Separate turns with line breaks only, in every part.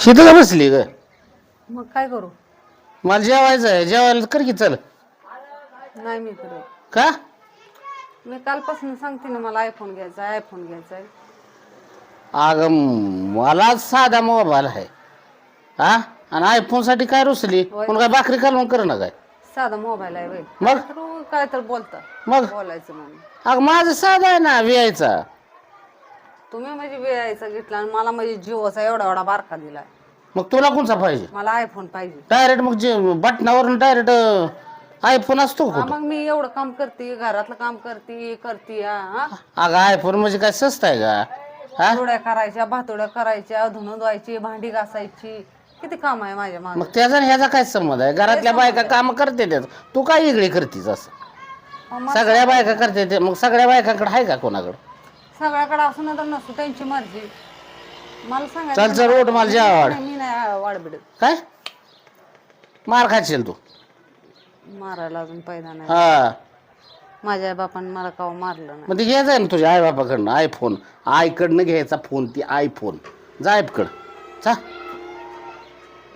शीतल बसली ग.
मग काय करू?
मला जेवायचं आहे. जेवायला कर की चल.
नाही मी करत.
का?
मी कालपासून सांगते ना मला आयफोन घ्यायचा आहे आयफोन घ्यायचा आहे.
अगं मला साधा मोबाईल आहे. हा? आणि आयफोनसाठी काय रुसली?
होय.
कोण काय भाकरी कालवून कर ना काय?
साधा मोबाईल आहे बाई.
मग?
तर काय तर बोलता.
मग?
बोलायचं म्हणून.
अगं माझं साधा आहे ना व्यायचा.
तुम्ही म्हणजे वेळायचा घेतला आणि मला म्हणजे जिओचा एवढा एवढा बारका दिलाय.
मग तुला कोणचा पाहिजे?
मला आयफोन पाहिजे.
डायरेक्ट मग जे बटनावरून डायरेक्ट आयफोन असतो
हा,
कुठं?
मग मी एवढं काम करते घरातलं काम करते करते
अगं आयफोन म्हणजे काय स्वस्त आहे का? हा?
पोळ्या करायच्या भातोड्या करायच्या धुणं धुवायची भांडी घासायची. किती काम आहे माझ्या मागे?
मग त्याचा आणि ह्याचा काय संबंध आहे? घरातल्या बायका काम करते त्यात तू काय इकडे करतीस असं?
मग
सगळ्या बायका करते ते. मग सगळ्या बायकांकडे आहे का कोणाकडे?
सगळ्याकडे असू तर नसू त्यांची मर्जी. मला सांगायचं
चल चल ओट मला
नाही, मी नाही वाढबिडत
काय? मार खाशील तू.
मारायला अजून पैदा नाही.
हा.
माझ्या आई बापाने मला काव मारलं नाही.
मग ते घ्यायचं ना तुझ्या आईबापाकडनं आयफोन. आईकडनं घ्यायचा फोन ती आयफोन. जा आईकडं चा.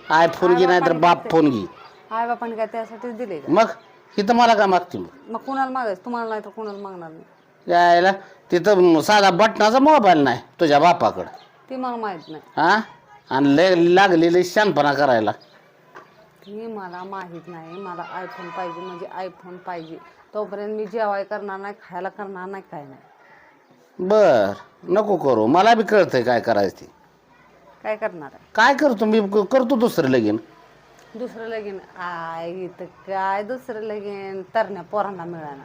आयफोन घे नाही तर बाप फोन घे.
आई बापाने काय त्यासाठीच दिले का?
मग? इथं मला का मागते मग?
मग कुणाला मागायचं? तुम्हाला नाही तर कुणाला मागणार नाही.
यायला तिथं साधा बटनाचा मोबाईल नाही तुझ्या बापाकडं.
ती मला माहीत नाही.
हा? आणि लय लागलेली शानपणा करायला.
ती मला माहीत नाही मला आयफोन पाहिजे म्हणजे आयफोन पाहिजे. तोपर्यंत मी जेवाय करणार नाही खायला करणार नाही काय नाही.
बर नको करू. मला बी कळतंय काय करायचं ते.
काय करणार आहे?
काय करतो मी? क- करतो दुसरं लगीन.
दुसरं लगीन? आय इथं काय दुसरं लगीन? तरण्या पोरांना मिळाना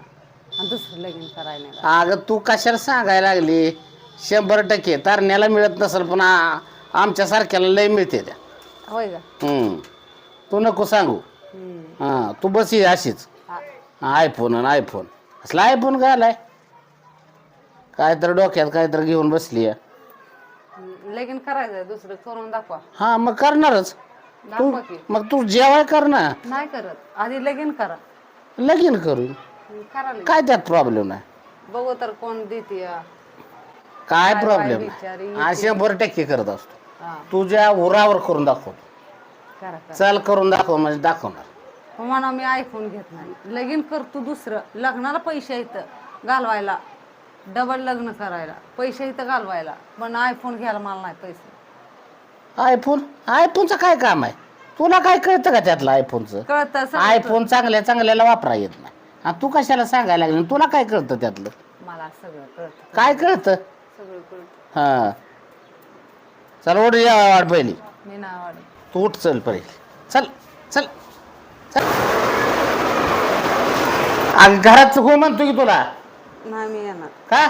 आणि दुसरं लगीन करायला नाही.
अगं तू कशाला सांगायला लागली? शंभर टक्के. तरण्याला मिळत नसेल पण आ- आमच्या सारख्याला लय मिळते त्या.
होय का?
हम्म. तू नको सांगू.
हम्म.
हां तू बस ये अशीच. आयफोन आणि आयफोन असला आयफोन घालाय काय तर डोक्यात काय तर घेऊन बसली
लगीन करायचंय दुसरं करून दाखवा.
हां मग करणारच.
दाखवा की.
मग तू जेवाय कर ना.
नाही करत. आधी लगीन करा.
लगीन करू. काय त्यात प्रॉब्लेम नाही
बघू तर कोण देते
काय प्रॉब्लेम
बिचारी.
नाही शंभर टक्के करत असतो.
हा.
तुझ्या उरावर करून दाखव.
करा करा.
चल करून दाखव म्हणजे दाखवणार.
म्हणा मी आयफोन घेत नाही लगीन करतो दुसरं. लग्नाला पैसे येतं घालवायला. डबल लग्न करायला. पैसे इथं घालवायला. पण आयफोन घ्यायला मला नाही पैसे.
आयफोन आयफोनचं काय काम आहे? तुला काय कळतं का त्यातलं आयफोनचं
कळतं
आयफोन चांगल्या चांगल्याला वापरा येत नाही. आणि तू कशाला सांगायला लागली? तुला काय कळतं त्यातलं?
मला सगळं कळतं.
काय कळतं?
सगळं कळतं.
हां. चल ओढ या वाढ पहिली.
मी वाढत
तू उठ चल पहिले चल चल. चल. अगं घरात हो म्हणतो की तुला.
नाही मी येणार.
का?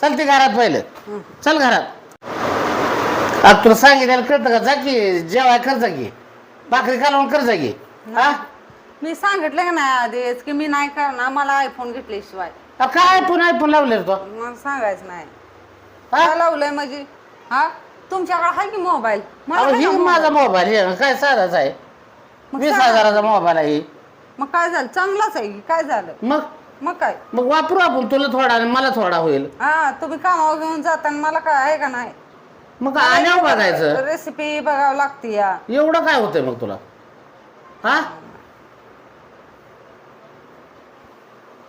चल ते घरात पहिलं. चल घरात. अग तुला सांगितलं कळतं का? जा की जेवाय कर जा की भाकरी कालवून कर जा की हा
मी सांगितलं का नाही आधीच की मी नाही करणार मला आयफोन घेतल्याशिवाय.
अ, काय पण आयफोन लावले तो
मला सांगायचं नाही.
हा?
काय लावलंय म्हणजे? हा? तुमच्याकडे आहे की मोबाईल? मला
अहो,
आहे
ही
का mobile?
माझा मोबाईल हे काय साधाच आहे?
मग
वीस
सांगा.
हजाराचा मोबाईल आहे
मग काय झालं? चांगलाच आहे की काय झालं?
मग?
मग काय?
मग वापरू आपण. तुला थोडा आणि मला थोडा होईल.
हा तुम्ही कामावर घेऊन जाताना मला काय आहे का नाही?
मग आल्यावर बघायचं.
रेसिपी बघावं लागते या.
एवढं काय होतंय मग तुला? हा?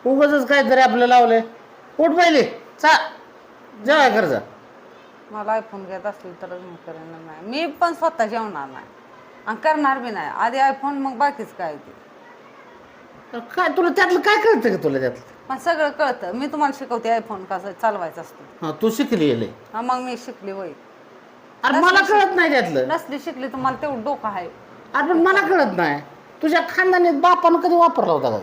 उगाच काहीतरी आपलं लावलंय. उठ पहिले चा. जेवाय कर जा.
मला आयफोन घेत असेल तर मी करेन नाही मी पण स्वतः जेवणार नाही. आणि करणार बी नाही. आधी आयफोन मग बाकीच काय ते.
काय तुला त्यातलं काय कळतं का तुला त्यातलं?
मला सगळं कळतं. मी तुम्हाला शिकवते आयफोन कसं चालवायचं असतं.
हा तू शिकली लय.
हा मग मी शिकली होय
अरे मला कळत नाही त्यातलं.
नसली शिकली तुम्हाला तेवढं डोकं आहे.
अरे पण मला कळत नाही. तुझ्या खानदानीत बापानं कधी वापरला होता का?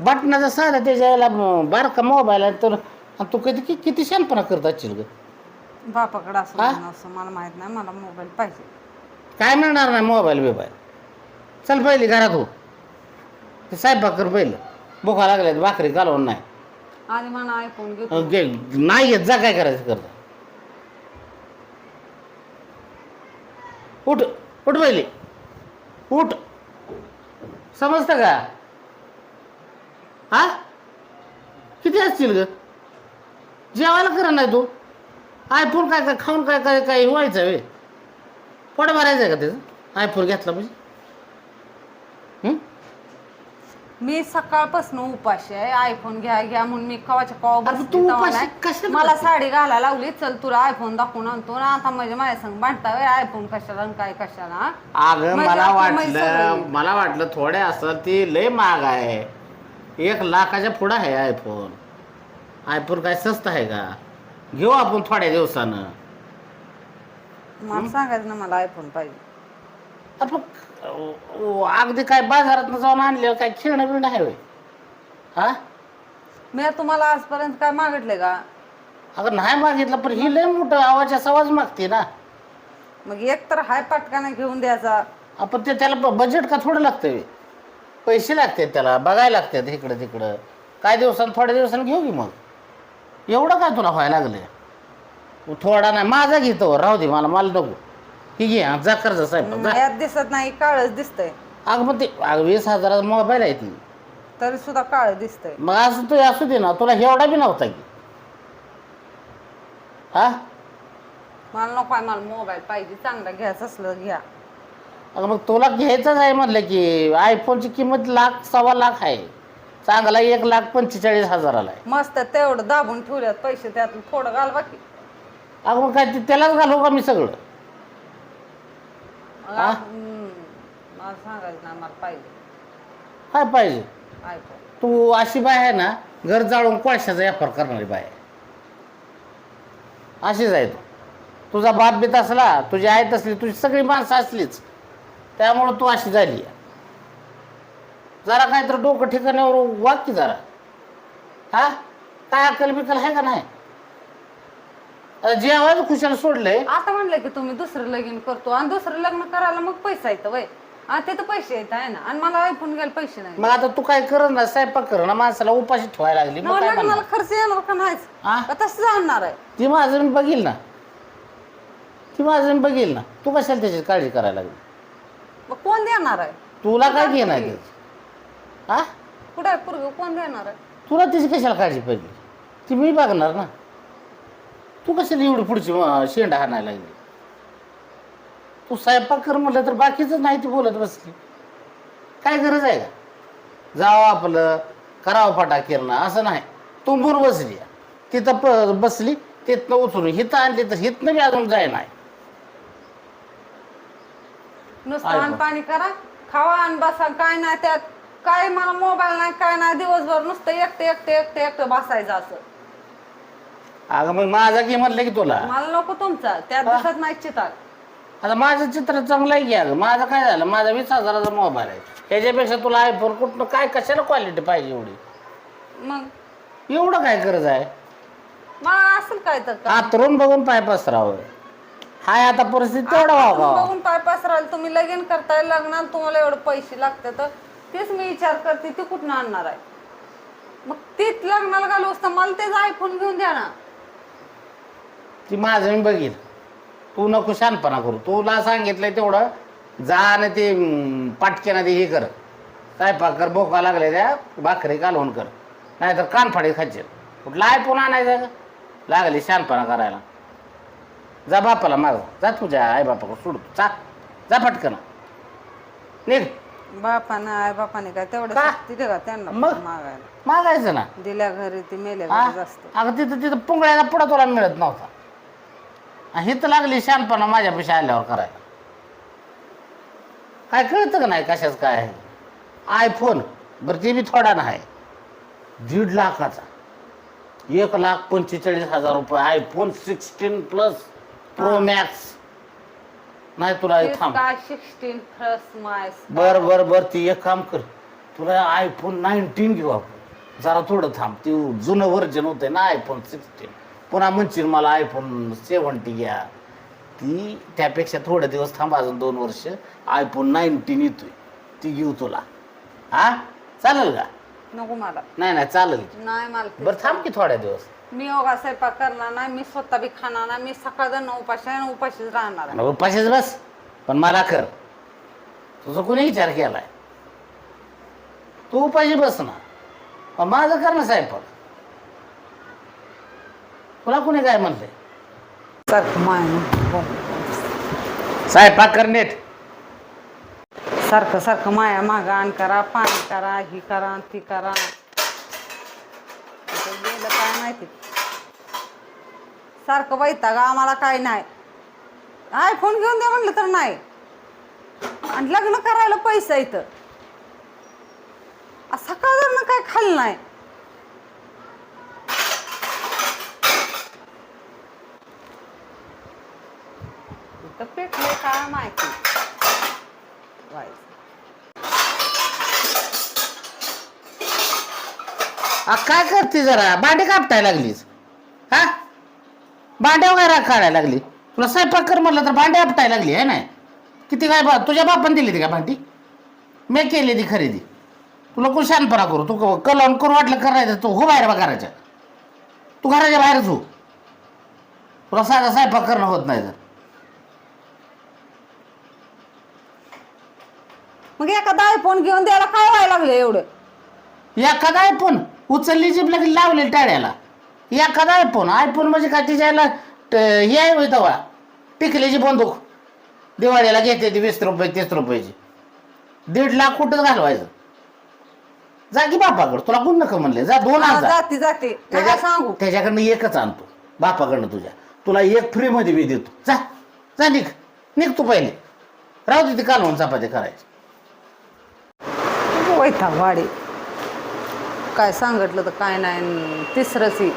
बटनाचा साधा त्याच्या म- बारका मोबाईल आहे तर आणि तू कधी कि- किती शानपणा करत असशील ग?
बापाकडे असं असं मला माहीत नाही. मला मोबाईल पाहिजे.
काय मिळणार नाही मोबाईल बिबाईल? चल पहिली घरात हो. ते स्वयंपाक कर पहिलं. भुका लागल्यात भाकरी घालवून नाही.
आधी मला आयफोन घेतो
अं, गे नाही येत जा काय करायचं करता? उठ उठ पहिली. उठ. समजतं का? हा? किती असतील ग? जेवायला करा नाही तू. आयफोन काय काय खाऊन काय काय काय व्हायचं वे? पोट भरायचं आहे का त्याचं? आयफोन घेतला म्हणजे हं?
मी सकाळपासून उपाशी आहे. आयफोन घ्या घ्या म्हणून मी कवाच्या कवा
अरे
बसली
तू
तेव्हा
उपाशी
नाही.
कशाला
मला
बसली?
साडी घालायला लावली. चल तुला आयफोन दाखवून आणतो. ना आता म्हणजे माझ्या संग भांडता आयफोन कशाला आणि काय कशाला? हा?
अगं
म्हणजे
मला
आपली माहिती
वाटलं
सगळी.
मला वाटलं थोडे असं ती लय महाग आहे. एक लाखाच्या पुढं आहे आयफोन आयफोन काय स्वस्त आहे का? घेऊ आपण थोड्या दिवसानं.
मला सांगायचं ना मला आयफोन पाहिजे.
आपण अगदी काय बाजारात जाऊन आणलेलं काय खेळणं बिळणं आहे होय? हा?
मी तुम्हाला आजपर्यंत काय मागितले का?
अगं नाही मागितलं पण ही लय मोठं आवाजाचा आवाज मागते ना.
मग एक तर हाय पटकाने घेऊन द्यायचा.
आपण ते त्याला बजेट का थोडं लागतंय? पैसे लागतात त्याला बघायला लागतात इकडं तिकडं. काय दिवसानं थोड्या दिवसानं घेऊ की मग. एवढं काय तुला व्हायला लागलं? थोडा नाही माझा घेतो राहू दे मला मला नको. ही घे जा कर्ज साहेब जा.
यात दिसत नाही काळच दिसतंय.
अगं मग ते अगं वीस हजाराचा मोबाईल आहे ती.
तरी सुद्धा काळ दिसतंय.
मग असं तू असू दे ना तुला एवढा बी नव्हता की. हा?
मला नको आहे मला मोबाईल पाहिजे चांगला घ्यायचं असलं घ्या.
अगं मग तुला घ्यायचंच आहे म्हटलं की आयफोनची किंमत लाख सव्वा लाख आहे. चांगला एक लाख पंचेचाळीस हजाराला आहे.
मस्त तेवढं दाबून ठेवल्यात पैसे त्यातून थोडं घाल बाकी.
अगं मग काय ते त्यालाच घालू का मी सगळं?
मग
हा?
हम्म, मला सांगायचं नाही मला पाहिजे.
काय पाहिजे.
आयफोन
तू अशी बाय आहे ना घर जाळून कोळशाचा व्यापार करणारी बाय आहे. अशीच आहे तू. तुझा बाप बीत असला तुझी आई असली तुझी सगळी माणसं असलीच. त्यामुळं तू अशी झाली. जरा काय तर डोकं ठिकाणावर वाग की जरा. हा? काय अकल बिकल आहे का नाही? आता जेवायला खुशाला सोडलंय.
आता म्हणलं की तुम्ही दुसरं लगीन करतो आणि दुसरं लग्न करायला मग पैसा येतं वय. हा ते तर पैसे येत आहे ना. आणि मला आयफोन घ्यायला पैसे नाही.
मग आता तू काय कर ना स्वयंपाक कर ना माणसाला उपाशी ठेवायला लागली. मग काय म्हणणार?
खर्च येणार का नाहीच?
हा?
का तसं जाणार आहे?
ती माझं मी बघील ना. ती माझं मी बघील ना. तू कशाला त्याची काळजी करायला लागली?
मग कोण देणार आहे?
तुला काय घेणार त्याची? हा?
कुठे आहे पूर्वी? कोण देणार आहे?
तुला त्याची कशाला काळजी पाहिजे? ती मी बघणार ना. तू कशाला एवढी पुढची अं, शेंडा हाणायला लागली? तू स्वयंपाक कर म्हटलं तर बाकीचं नाही ती बोलत बसली. काय गरज आहे का? जावं आपलं करावं फटा किरणं असं नाही. तुंबून बसली. तिथं प बसली तिथनं उचलून हिथं आणली तर हिथनं बी अजून जाय नाही
नुसतं
iPhone.
आणि पाणी. करा खावा आणि बसा. काय नाही त्यात काय मला मोबाईल नाही काय नाही. दिवसभर नुसतं एकटे एकटे एकटे एकटं बसायचं असं.
अगं मग माझा की म्हटलं की तुला.
मला नको तुमचा. त्यात दिसत नाही चितात
आता माझं चित्र चांगलं आहे की अगं? माझं काय झालं? माझा वीस हजाराचा मोबाईल आहे. त्याच्यापेक्षा तुला आयफोन कुठनं काय कशाला क्वालिटी पाहिजे एवढी?
मग?
एवढं काय गरज आहे?
मग असेल काय तर. का
आतरून बघून पाय पसरावं. हाय आता परिस्थिती तेवढा व्हावा
बघून पाय पसराल तुम्ही लगीन करताय लग्नात तुम्हाला एवढे पैसे लागते तर. तेच मी विचार करते ते कुठून आणणार आहे? मग तीच लग्नाला घालू असतं मला तेच आयफोन घेऊन द्या ना.
ती माझं मी बघील तू नको शानपणा करू. तुला सांगितलंय तेवढं. जा आणि ते पाटक्यानं ते हे कर. काय कर बोका लागले त्या भाकरी कालवून कर. नाहीतर कानफाडी खायचे. कुठला आयफोन आणायचा? का लागली शानपणा करायला. जा बापाला माग. जा तुझ्या आई बापाकडे सोड तू. जा. जा पटकन. निघ.
बापानं आई बापाने काय तेवढं
का?
दिलं का त्यांना
मग?
मागायला.
मागायचं ना?
दिल्या घरी ती मेल्या
हा?
असतं.
अगं तिथं तिथं पुंगळ्याला पुढं तुला मिळत नव्हता. आणि हिथं लागली शानपणा माझ्या पैसे आल्यावर करायला. काय कळतं का नाही कशाच काय आहे? आयफोन बरं ते बी थोडा नाही. दीड लाखाचा. एक लाख पंचेचाळीस हजार रुपये. IPhone sixteen plus pro max नाही तुला हे थांब.
सिक्स्टीन प्लस मायस
बर बर बर ती एक काम कर. तुला आयफोन नाईन्टीन घेऊ आपण. जरा थोडं थांब. ते जुनं व्हर्जन होतंय ना आयफोन सिक्स्टीन पुन्हा म्हणशील मला आयफोन सेवन्टी घ्या. ती त्यापेक्षा थोडे दिवस थांब अजून दोन वर्ष. आयफोन नाईन्टीन येतोय. ती घेऊ तुला. हा? चालेल का?
नको मला.
नाही नाही चालेल
नाही मला ते-
बरं थांब की थोड्या दिवस.
मी योगा स्वयंपाक करणार नाही मी स्वतः बी खाणार नाही मी सकाळ उपाशी आहे आणि उपाशीच राहणार आहे.
पाचशेच बस. पण मला कर. तुझं कोणी विचार केलाय? तू पाहिजे बस ना. पण माझं कर ना स्वयंपाक. तुला कोणी काय म्हणलंय
सारखं माय
स्वयंपाक कर नीट.
सारखं सारखं माया मागा आण करा पाणी करा ही करा ती करा. माहिती. सारखं वैताग आम्हाला काय नाही. आय फोन घेऊन दे म्हणलं तर नाही. आणि लग्न करायला पैसा इथं सकाळ काय खाल्लं नाही. तर पेटले काय माहिती व्हायचं
आ, काय करते जरा? भांडे कापटाय लागलीस. हा? भांडे वगैरे काढायला लागली. तुला स्वयंपाक कर म्हणलं तर भांडे आपटाय लागली आहे ना किती काय बा तुझ्या बापान दिली ती का भांडी? मी केली ती खरेदी. तुला कोण शानपणा करू? तू कलवून करू वाटलं करायचं तू हो बाहेर बा घराच्या. तू घराच्या बाहेरच हो तुला साधा स्वयंपाक करणं होत नाही तर.
मग एखादा आयफोन घेऊन द्यायला काय व्हायला लागलं एवढं?
एखादा आयफोन उचलली जीप लगेच लावलेली टाळ्याला. एखादा आयफोन आयफोन म्हणजे काय? तिच्याला हे आहे होय तेव्हा टिकलीची बंदूक. दिवाळीला घेते ती वीस रुपये तीस रुपयाची. दीड लाख कुठं घालवायचं. जा की बापाकडं. तुला कोण नका म्हणले जा दोन हजार
जाते जाते. काय
त्याच्या
सांगू.
त्याच्याकडनं एकच आणतो. बापाकडनं तुझ्या. तुला एक फ्रीमध्ये बी देतो. जा जा निघ. निघ तू पहिले. राहू दे ती कालवून चपाती करायची.
वैताग वाडे काय सांगितलं तर काय नाही तिसरं तिसरंच ही.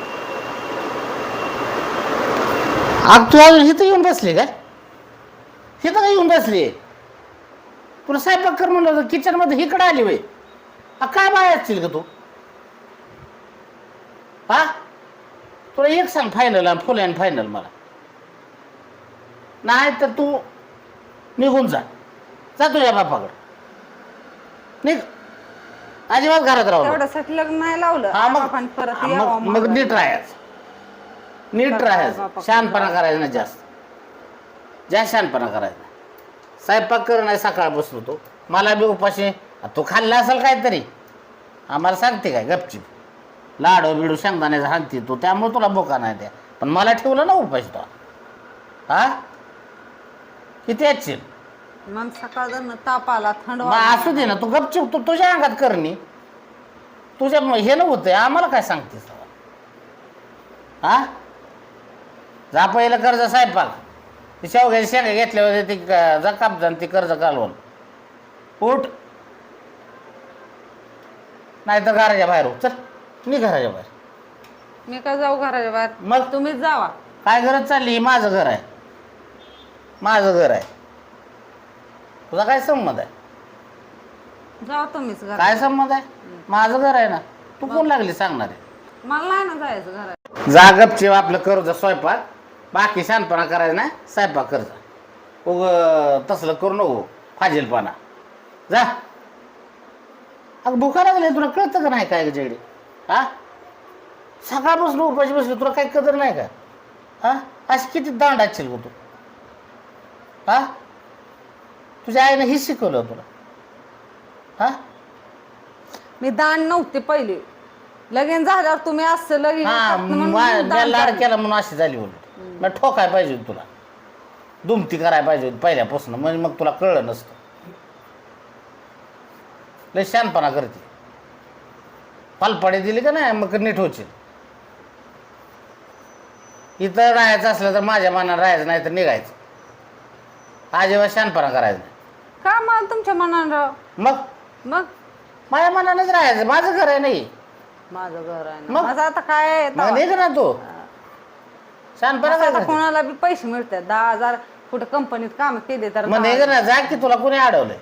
आग तू अजून इथं येऊन बसली काय? इथं काय येऊन बसली? तुला स्वयंपाक कर म्हणलं होतं किचनमध्ये इकडे आली वय काय बाय असतील का तू? हा? तुला एक सांग फायनल फुल अँड फायनल मला. नाही तर तू निघून जा. जा तुझ्या बापाकडं. निघ. अजिबात घरात राहू नको.
तेवढ्यासाठी लग्न नाही लावलं.
हा मग
आपण परत
हा,
यावं
मग. नीट राहायचं. नीट राहायचं. शहाणपणा करायचा नाही जास्त. जास्त शहाणपणा करायचा स्वयंपाक कर नाही सकाळ बसलो तो मला बी उपाशी तू खाल्ला असेल काहीतरी? आम्हाला सांगते काय गपचीप. लाडू बिडू शेंगदाण्याचा सांगते तू त्यामुळे तुला बोका नाही द्या. पण मला ठेवलं ना उपाशी तो. हा? किती याची
मग सकाळ ताप आला थंड
मग असू दे ना तू गपचूप तू तुझ्या अंगात करणी तुझ्या हे न होतंय आम्हाला काय सांगतेस हा? जा पहिलं कर्ज स्वयंपाक ती शेवग्याची शेंगा घेतल्यावर ती क- जा कापजा ती कर्ज कालवून उठ. नाही तर घराच्या बाहेर हो चल मी घराच्या बाहेर.
मी काय जाऊ घराच्या बाहेर?
मग?
तुम्हीच जावा.
काय गरज चालली? माझं घर आहे. माझं घर आहे. तुझा काय संमत आहे?
जावा तुम्हीच
काय संमत आहे? माझं घर आहे ना. तू कोण लागली सांगणार आहे?
मला नाही ना जायचं घरात.
जा गपचीप आपलं करू जा स्वयंपाक. बाकी शानपणा करायचा नाही स्वयंपाक कर जा. उग तसलं करू नको फाजीलपणा. जा. अगं भुका लागली तुला कळतं का नाही काय जेडी हा? सकाळपासून उपाशी बसली तुला काही कदर नाही का? हा? अशी किती दांड असशील गं तू? हा? तुझ्या आईनं हे शिकवलं तुला हा?
मी दान नव्हते पहिले. लगीन झाल्यावर तुम्ही असं लगीन
हा
म्हणून
मा-
मी
मी
दान
लाड. केला. म्हणून अशी झाली उलट मग ठोकाय पाहिजे होती तुला. दुमती करायला पाहिजे होती पहिल्यापासून. म्हणजे मग तुला कळलं नसतं. लय शानपणा करते. पालपाडी दिली का नाही? मग नीट होशील. इथं राहायचं असलं तर माझ्या मनात राहायचं नाही तर निघायचं. अजिबात शानपणा करायचं. नाही
का मला तुमच्या मनानं
मग?
मग?
माझ्या मनानेच राहायचं. माझं घर आहे नाही
माझं घर आहे ना.
मग?
माझं आता काय आहे
मग
तेव्हा?
निघ ना तू.
आता? कोणाला बी पैसे मिळतात. दहा हजार कुठं कंपनीत काम केले तर
मग निघ ना. जा की तुला कोणी अडवलंय.